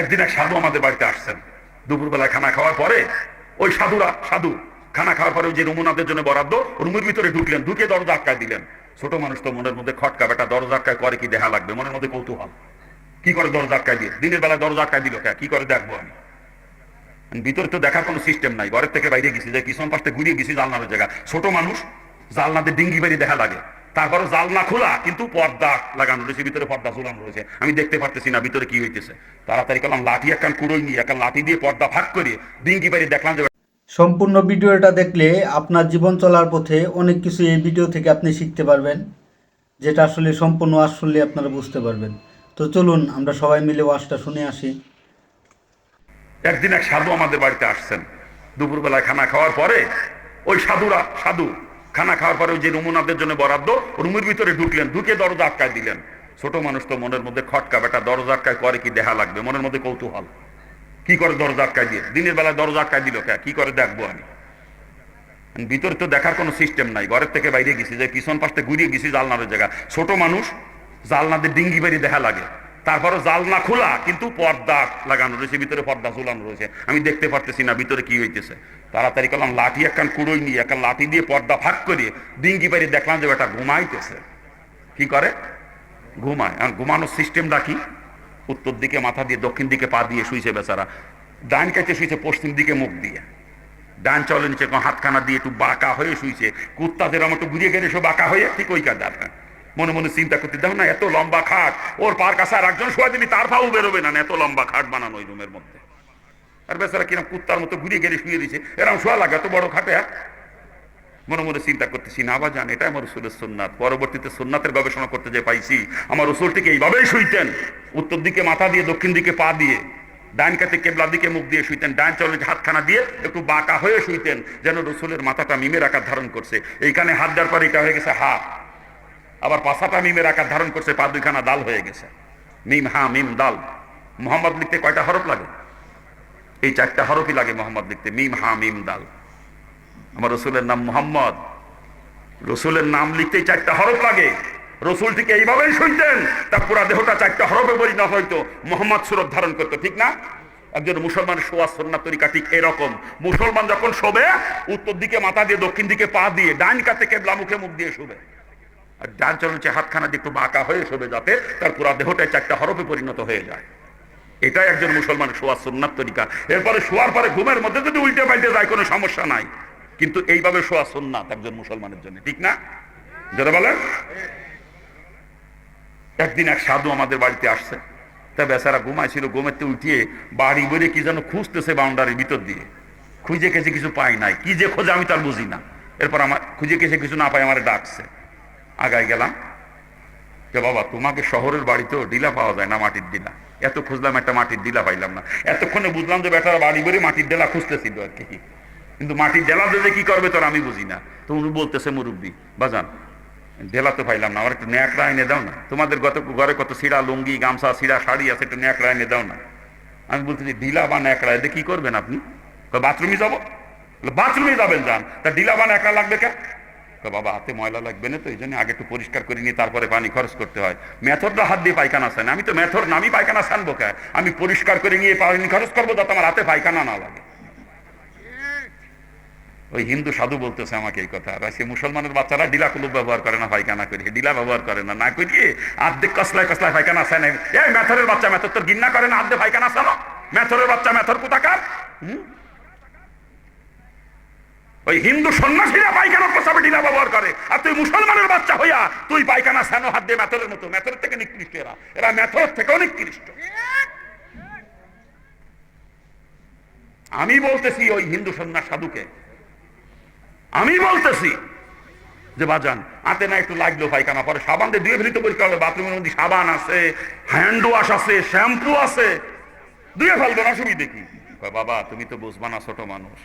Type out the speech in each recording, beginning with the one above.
একদিন এক সাধু আমাদের বাড়িতে আসছেন। দুপুরবেলা খানা খাওয়ার পরে ওই সাধুরা, সাধু, খানা খাওয়ার পরে ওই যে রুমুনাদের জন্য বরাদ্দ, রুমের ভিতরে ঢুকলেন, ঢুকে দরজা আটকায় দিলেন। ছোট মানুষ তো মনের মধ্যে খটকা বেটা দরজা আটকায় করে কি দেখা লাগবে? মনের মধ্যে কৌতূহল। কি করে দরজা আটকায় দিয়ে? দিনের বেলা দরজা আটকায় দিল কে? কি করে দেখব আমি? ভিতরে তো দেখার কোনো সিস্টেম নাই। ঘরের থেকে বাইরে গেছি, যে কিষণ পাশে ঘুরিয়ে গেছি জালনার জায়গা। ছোট মানুষ জালনাতে ডিঙ্গি বাড়ি দেখা লাগে। তারপরে জালনা খোলা কিন্তু পর্দা লাগানো রয়েছে ভিতরে পর্দা ঝুলানো রয়েছে। আমি দেখতে পারতেছি না ভিতরে কি হইতেছে। তাড়াতাড়ি করলাম লাঠি একখান কুড়োই নিয়ে একটা লাঠি দিয়ে পর্দা ফাঁক করে ডিঙ্গি বাড়ি দেখলাম যে সম্পূর্ণ ভিডিওটা দেখলে আপনার জীবন চলার পথে অনেক কিছু এই ভিডিও থেকে আপনি শিখতে পারবেন যেটা আসলে সম্পূর্ণ আসলে আপনারা বুঝতে পারবেন। তো চলুন আমরা সবাই মিলে ওয়াজটা শুনে আসি। একদিন এক সাধু আমাদের বাড়িতে আসছেন। দুপুরবেলায় খানা খাওয়ার পরে ওই সাধুরা সাধু খানা খাওয়ার পরে যে রুমুনাদের জন্য বরাদ্দ, রুমের ভিতরে ঢুকলেন, ঢুকে দরজা আটকায় দিলেন। ছোট মানুষ তো মনের মধ্যে খটকা, বেটা, দরজা আটকায় করে কি দেখা লাগবে? মনের মধ্যে কৌতূহল। কি করে দরজা আটকায় দিয়ে? দিনের বেলা দরজা আটকায় দিল কে? কি করে দেখব আমি? ভিতরে তো দেখার কোনো সিস্টেম নাই। ঘরের থেকে বাইরে গেছি, যে পিছন পাশে ঘুরিয়ে গেছি জালনার জায়গা ছোট মানুষ জালনাদের ডিঙ্গি বাড়ি দেখা লাগে। তারপরে জালনা খোলা, কিন্তু পর্দা লাগানো রয়েছে, ভিতরে পর্দা ঝুলানো রয়েছে। আমি দেখতে পারতেছি না ভিতরে কি হইতেছে। তাড়াতাড়ি করলাম, লাঠি একখান কুড়োই নিয়ে একটা লাঠি দিয়ে পর্দা ফাঁক করে ডিঙ্গি বাড়ি দেখলাম যে এটা ঘুমাইতেছে। কি করে? ঘুমায়। আর ঘুমানোর সিস্টেমটা কি? উত্তর দিকে মাথা দিয়ে, দক্ষিণ দিকে পা দিয়ে শুইছে বেচারা। ডান কাছে শুইছে, পশ্চিম দিকে মুখ দিয়ে। ডান চলে নিচে হাতখানা দিয়ে একটু বাঁকা হয়ে শুইছে। কুত্তা যেরকম একটু ঘুরিয়ে গেলে সে বাঁকা হয়ে ঠিক ওই কাজ মনে মনে চিন্তা করতে, দেখো না, এত লম্বা খাট। ওর পার কাছে আর একজন শোয়া দিলি তার পাও বেরোবে না। এত লম্বা খাট বানানো ওই রুমের মধ্যে। আর বেচারা কিরম কুত্তার মতো ঘুরে গেলে শুয়ে দিছে এরকম শোয়া লাগে, এত বড় খাটে হ্যাঁ? মনে মনে চিন্তা করতেছি, না বা জান এটা আমার রসুলের সোননাথ পরবর্তীতে সোননাথের গবেষণা করতে যে পাইছি, আমার রসুল থেকে এইভাবেই শুইতেন। উত্তর দিকে মাথা দিয়ে, দক্ষিণ দিকে পা দিয়ে, ডান কাতে কেবলার দিকে মুখ দিয়ে শুইতেন, ডান চলে হাতখানা দিয়ে একটু বাঁকা হয়ে শুইতেন, যেন রসুলের মাথাটা মিমের আকার ধারণ করছে। এইখানে হাত দেওয়ার পর এটা হয়ে গেছে হা আবার পাশাটা মিমের আকার ধারণ করছে, পা দুইখানা দাল হয়ে গেছে। মিম হা, মিম দাল। মোহাম্মদ লিখতে কয়টা হরফ লাগে? এই চারটা হরফই লাগে মোহাম্মদ লিখতে। মিম হা, মিম দাল। আমার রসুলের নাম মোহাম্মদ। রসুলের নাম লিখতেই চারটা হরফ লাগে। রসুল থেকে এইভাবেই শুনতেন তার পুরা দেহটা চারটা হরফে পরিণত হয়তো মোহাম্মদ সুরত ধারণ করতো, ঠিক না? একজন মুসলমান শোয়া সন্না তরিকা ঠিক এরকম। মুসলমান যখন শোবে, উত্তর দিকে মাথা দিয়ে, দক্ষিণ দিকে পা দিয়ে, ডান কাতে কেবলা মুখে মুখ দিয়ে শোবে। আর ডান চলছে হাতখানা দিয়ে একটু বাঁকা হয়ে শোবে যাতে, তার পুরা দেহটাই চারটা হরফে পরিণত হয়ে যায়। এটাই একজন মুসলমান শোয়া সুন্নাত তরিকা। এরপরে শোয়ার পরে ঘুমের মধ্যে যদি উল্টে পাল্টে যায়, কোনো সমস্যা নাই। কিন্তু এইভাবে শোয়া সুন্নাত একজন মুসলমানের জন্য। ঠিক না? যারা বলেন। একদিন এক সাধু আমাদের বাড়িতে আসছে। তা বেচারা ঘুমাইছিল ঘুমেতে উঠিয়ে বাড়ি বেড়ে কি যেন খুঁজতেছে বাউন্ডারির ভিতর দিয়ে। খুঁজে কেছে কিছু পাই নাই। কি যে খোঁজে আমি তার বুঝি না। এরপর আমার খুঁজে কেছে কিছু না পাই আমার ডাকছে। আগায় গেলাম। যে বাবা, তোমাকে শহরের বাড়িতেও ডিলা পাওয়া যায় না মাটির ডিলা। এত খুঁজলাম একটা মাটির ডিলা পাইলাম না। এতক্ষণে বুঝলাম যে বেটারা বাড়ি বেড়ে মাটির ডেলা খুঁজতেছিল আর কি। কিন্তু মাটির ডেলা দিলে কি করবে তোর আমি বুঝি না। তো বলতেছে মুরব্বী, বাজান, ডেলা তো পাইলাম না, আমার একটু ন্যাকড়া এনে দাও না। তোমাদের গত ঘরে কত সিরা লুঙ্গি, গামছা, সিরা শাড়ি আছে, একটু ন্যাকড়া এনে দাও না। আমি বলতেছি ঢিলা বা ন্যাকড়া, এতে কি করবেন আপনি? বাথরুমে যাব? বাথরুমে যাবেন যান তা ঢিলা বা ন্যাকড়া লাগবে কেন? তো বাবা, হাতে ময়লা লাগবে না তো, এই জন্য আগে একটু পরিষ্কার করে নিয়ে তারপরে পানি খরচ করতে হয়। মেথরটা হাত দিয়ে পায়খানা সান আমি তো মেথর নামি পায়খানা সানবো কে? আমি পরিষ্কার করে নিয়ে পানি খরচ করব যাতে আমার হাতে পায়খানা না লাগে। ওই হিন্দু সাধু বলতেছে আমাকে এই কথা আর সে মুসলমানের বাচ্চারা ডিলা কুলুপ ব্যবহার করে না পায়খানা করি ডিলা ব্যবহার করে না না করিয়ে আর্ধেক কসলায় কসলায় পায়খানা আসে না। এই মেথরের বাচ্চা মেথর তোর গিন্না করে না, আর্ধেক পায়খানা আসানো? মেথরের বাচ্চা মেথর কোথাকার? হুম? ওই হিন্দু সন্ন্যাসীরা পায়খানা প্রসাবে ঢিলা ব্যবহার করে। আর তুই মুসলমানের বাচ্চা হইয়া তুই পায়খানা সানো হাত দিয়ে মেথরের মতো, মেথরের থেকে নিকৃষ্ট এরা। এরা মেথর থেকে নিকৃষ্ট। আমি বলতেছি ওই হিন্দু সন্ন্যাস সাধুকে। আমি বলতেছি যে, বাজান, হাতে না একটু লাগল পায়খানা, পরে সাবান দিয়ে ধুয়ে ফেলিতে পরিষ্কার হবে বাথরুমের মধ্যে সাবান আছে, হ্যান্ড ওয়াশ আছে, শ্যাম্পু আছে। ধুয়ে ফেলবেন, অসুবিধে কি? বাবা, তুমি তো বুঝবা না ছোট মানুষ।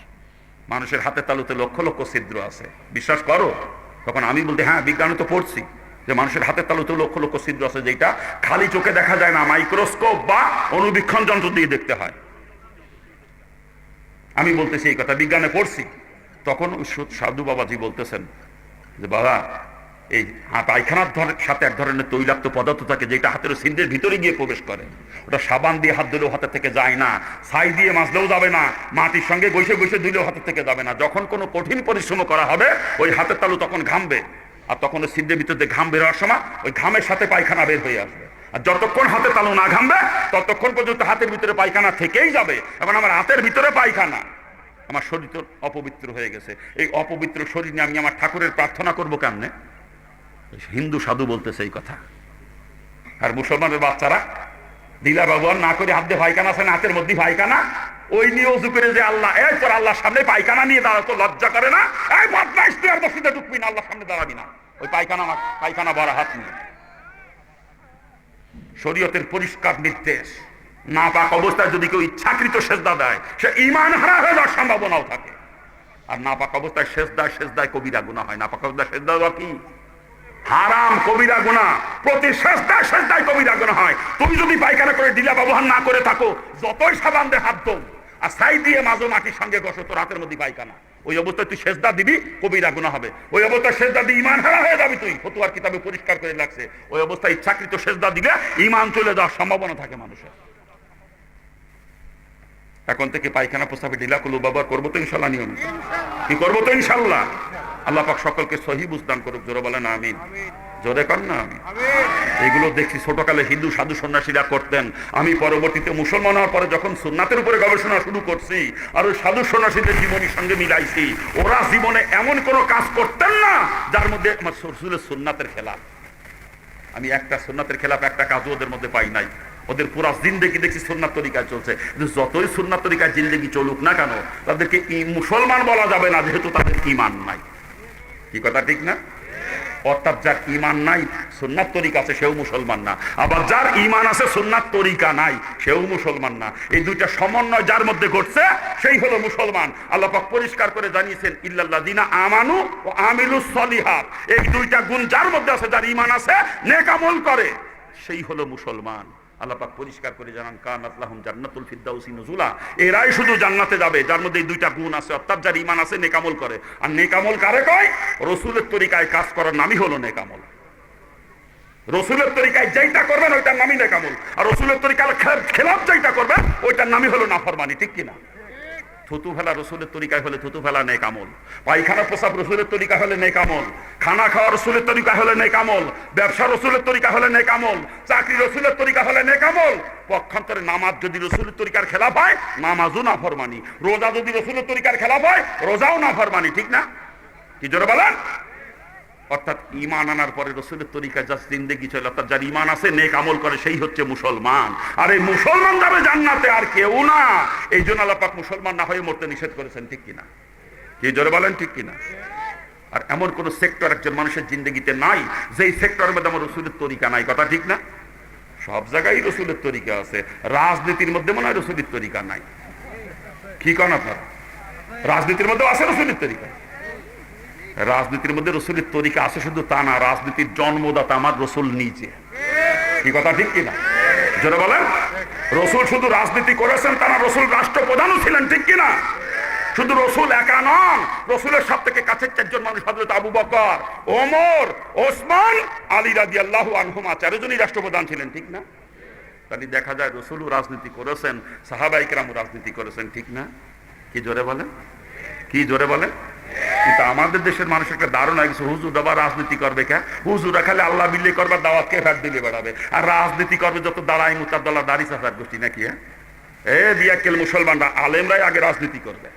মানুষের হাতে তালুতে লক্ষ লক্ষ ছিদ্র আছে। বিশ্বাস করো, তখন আমি বলতে হ্যাঁ বিজ্ঞানে তো পড়ছি যে মানুষের হাতে তালুতে লক্ষ লক্ষ ছিদ্র আছে যেটা খালি চোখে দেখা যায় না, মাইক্রোস্কোপ বা অনুবীক্ষণ যন্ত্র দিয়ে দেখতে হয়। আমি বলতেছি এই কথা, বিজ্ঞানে পড়ছি। তখন সাধু বাবাজি বলতেছেন যে, বাবা এই পায়খানার সাথে এক ধরনের তৈলাক্ত পদার্থ থাকে যেটা হাতের সিন্ধের ভিতরে গিয়ে প্রবেশ করে। ওটা সাবান দিয়ে হাত ধুলেও হাতের থেকে যায় না, ছাই দিয়ে মাজলেও যাবে না, মাটির সঙ্গে গৈসে গৈসে দিলেও হাতের থেকে যাবে না। যখন কোনো কঠিন পরিশ্রম করা হবে, ওই হাতের তালু তখন ঘামবে। আর তখন ওই সিন্ধের ভিতর ঘাম বেরোয়ার সময় ওই ঘামের সাথে পায়খানা বের হয়ে আসবে। আর যতক্ষণ হাতে তালু না ঘামবে, ততক্ষণ পর্যন্ত হাতের ভিতরে পায়খানা থেকেই যাবে। এবং আমার হাতের ভিতরে পায়খানা। আমার শরীর তো অপবিত্র হয়ে গেছে। এই অপবিত্র শরীর নিয়ে আমি আমার ঠাকুরের প্রার্থনা করব কেমনে? হিন্দু সাধু বলতেছে এই কথা। আর মুসলমানের বাচ্চারা, দিলা ব্যবহার না করে হাত পায়খানা আছে হাতের মধ্যে পায়খানা। ওই নিয়ে উজু করে যে আল্লাহ, এই তোর আল্লাহর সামনে পায়খানা নিয়ে দাঁড়া তো লজ্জা করে না। এই বদমাইশ তুই আর বসিতে ঢুকবি না, আল্লাহর সামনে দাঁড়াবি না। ওই পায়খানা পায়খানা ভরা হাত নিয়ে। শরীয়তের পরিষ্কার নির্দেশ না পাক অবস্থায় যদি কেউ ইচ্ছাকৃত সেজদা দেয়, সে ইমান হারা হয়ে যাওয়ার সম্ভাবনাও থাকে। আর না পাক অবস্থায় সেজদায় সেজদায় কবিরা গুণা হয়। না পাক অবস্থায় সেজদা দেওয়া কি? হারাম কবিরা গুণা। প্রতি সেজদায় সেজদায় কবিরা গুণা হয়। তুমি যদি পায়খানা করে ডিলা ব্যবহার না করে থাকো, যতই সাবান দিয়ে হাত দো আর সাই দিয়ে মাঝো মাটির সঙ্গে বসো তোর হাতের মধ্যে পায়খানা। ওই অবস্থায় তুই সেজদা দিবি, কবিরা গুণা হবে। ওই অবস্থায় সেজদা দিয়ে ইমান হারা হয়ে যাবি তুই। ফতুয়ার কিতাবে পরিষ্কার করে লাগছে ওই অবস্থায় ইচ্ছাকৃত সেজদা দিলে ইমান চলে যাওয়ার সম্ভাবনা থাকে মানুষের। এখন থেকে পায়খানা প্রস্তাবে ঢিলা করল ব্যবহার করব তো ইনশাল্লাহ নিয়ম কি করব তো ইনশাল্লাহ? আল্লাহ পাক সকলকে সহি বুঝদান করুক, জোরে বলেন, আমিন। জোরে কর না আমি এগুলো দেখছি ছোটকালে হিন্দু সাধু সন্ন্যাসীরা করতেন। আমি পরবর্তীতে মুসলমান হওয়ার পরে যখন সুন্নাতের উপরে গবেষণা শুরু করছি, আর ওই সাধু সন্ন্যাসীদের জীবনের সঙ্গে মিলাইছি, ওরা জীবনে এমন কোনো কাজ করতেন না, যার মধ্যে আমার রসুলের সুন্নাতের খেলা আমি একটা সুন্নাতের খেলাফ একটা কাজও ওদের মধ্যে পাই নাই। ওদের পুরা জিন্দেগি দেখছি সুন্নাত তরিকায় চলছে। যতই সুন্নাত তরিকায় জিন্দেগি চলুক না কেন, তাদেরকে মুসলমান বলা যাবে না, যেহেতু তাদের ইমান নাই। কি কথা, ঠিক না? অর্থাৎ যার ইমান নাই, সুন্নাত তরিকা আছে, সেও মুসলমান না। আবার যার ইমান আছে, সুন্নাত তরিকা নাই, সেও মুসলমান না। এই দুইটা সমন্বয় যার মধ্যে ঘটছে, সেই হলো মুসলমান। আল্লাহ পরিষ্কার করে জানিয়েছেন ইল্লাল্লাহ দিনা আমানু ও আমিলু সলিহাত। এই দুইটা গুণ যার মধ্যে আছে, যার ইমান আছে নেকামল করে, সেই হলো মুসলমান। আল্লাহ পাক পরিষ্কার করে জানান কান আল্লাহম জান্নাতুল ফিদ্দাউসি নজুলা। এরাই শুধু জান্নাতে যাবে, যার মধ্যে এই দুইটা গুণ আছে। অর্থাৎ যার ইমান আছে নেকামল করে। আর নেকামল কারে কয়? রসুলের তরিকায় কাজ করার নামই হলো নেকামল রসুলের তরিকায় যেইটা করবেন, ওইটার নামই নেকামল আর রসুলের তরিকায় খেলাফ যেইটা করবেন, ওইটার নামই হলো নাফরমানি, ঠিক কিনা? থুতু ফেলা রসুলের তরিকায় হলে থুতু ফেলা নেই কামল পায়খানা প্রসাব রসুলের তরিকা হলে নেই কামল খানা খাওয়া রসুলের তরিকা হলে নেই কামল ব্যবসা রসুলের তরিকা হলে নেই কামল চাকরি রসুলের তরিকা হলে নেই কামল পক্ষান্তরে নামাজ যদি রসুলের তরিকার খেলা পায়, নামাজও না ফরমানি। রোজা যদি রসুলের তরিকার খেলা পায়, রোজাও না ফরমানি, ঠিক না? কি জোরে বলেন? অর্থাৎ ইমান আনার পরে রসুলের তরিকা যা জিন্দেগি চলে, অর্থাৎ যার ইমান আছে, নেক আমল করে, সেই হচ্ছে মুসলমান। আর এই মুসলমান যাবে জান্নাতে আর কেউ না। এই জন্য আল্লাপাক মুসলমান না হয়ে মরতে নিষেধ করেছেন, ঠিক কিনা? কি জোরে বলেন, ঠিক কিনা? আর এমন কোন সেক্টর একজন মানুষের জিন্দগিতে নাই, যেই সেক্টরের মধ্যে আমার রসুলের তরিকা নাই। কথা ঠিক না? সব জায়গায় রসুলের তরিকা আছে। রাজনীতির মধ্যে মনে হয় রসুলের তরিকা নাই। কি কন আপনারা? রাজনীতির মধ্যে আছে রসুলের তরিকা। রাজনীতির মধ্যে রসুলের তরিকা আছে শুধু তা না, রাজনীতির জন্মদাতা আমার রসুল নিজে। কি কথা ঠিক কিনা যেটা বলেন। রসুল শুধু রাজনীতি করেছেন তা না রসুল রাষ্ট্রপ্রধানও ছিলেন, ঠিক কিনা শুধু রসুল একা নন, রসুলের সব থেকে কাছের চারজন মানুষ হজরত আবু বকর, ওমর, ওসমান, আলী রাজি আল্লাহ আনহুমা, চারজনই রাষ্ট্রপ্রধান ছিলেন, ঠিক না? তাহলে দেখা যায় রসুলও রাজনীতি করেছেন সাহাবাইকরামও রাজনীতি করেছেন, ঠিক না? কি জোরে বলেন? কি জোরে বলেন? কিন্তু আমাদের দেশের মানুষ একটা হয়ে গেছে হুজুর আবার রাজনীতি করবে কে? হুজুরা খালি আল্লাহ বিল্লি করবার দাওয়াত কে ফ্যাট দিলে বেড়াবে? আর রাজনীতি করবে যত দাঁড়াই মুতার দলা দাড়ি সাফার গোষ্ঠী নাকি হ্যাঁ? এ বিয়াক্কেল মুসলমানরা, আলেমরাই আগে রাজনীতি করবে।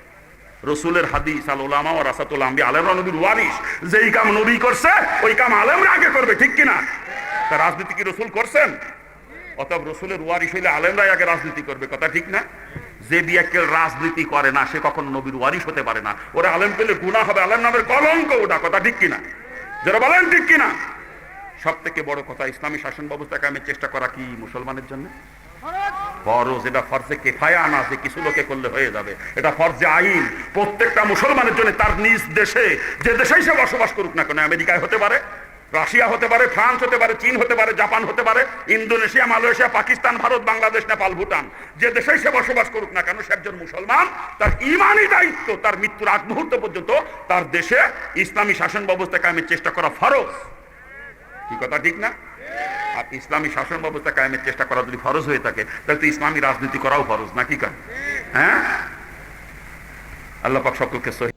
রসুলের হাদিস, আল ওলামা ও রাসাতুল আম্বি আলেমরা নবীর ওয়ারিস যেই কাম নবী করছে, ওই কাম আলেমরা আগে করবে, ঠিক কিনা তা রাজনীতি কি রসুল করছেন? অতএব রসুলের ওয়ারিস হইলে আলেমরাই আগে রাজনীতি করবে, কথা ঠিক না? যে বিয়াক্কেল রাজনীতি করে না, সে কখনো নবীর ওয়ারিস হতে পারে না। ওরা আলেম পেলে গুণা হবে। আলেম নামের কলঙ্ক ওটা কথা ঠিক কিনা? যারা বলেন ঠিক কিনা? সব থেকে বড় কথা, ইসলামী শাসন ব্যবস্থা কায়েমের চেষ্টা করা কি মুসলমানের জন্য? ফরজ, এটা ফরজে কেফায়া না, যে কিছু লোকে করলে হয়ে যাবে। এটা ফরজে আইন। প্রত্যেকটা মুসলমানের জন্য তার নিজ দেশে, যে দেশেই সে বসবাস করুক না কেন, আমেরিকায় হতে পারে রাশিয়া হতে পারে, ফ্রান্স হতে পারে, চীন হতে পারে, জাপান হতে পারে, ইন্দোনেশিয়া, মালয়েশিয়া, পাকিস্তান, ভারত, বাংলাদেশ, নেপাল, ভুটান। যে দেশেই সে বসবাস করুক না কেন, সে একজন মুসলমান, তার ইমানই দায়িত্ব, তার মৃত্যুর আগ মুহূর্ত পর্যন্ত তার দেশে ইসলামী শাসন ব্যবস্থা কায়েমের চেষ্টা করা ফরজ। কি কথা, ঠিক না? আর ইসলামী শাসন ব্যবস্থা কায়েমের চেষ্টা করা যদি ফরজ হয়ে থাকে, তাহলে তো ইসলামী রাজনীতি করাও ফরজ নাকি কাজ হ্যাঁ? আল্লাহ পাক সকলকে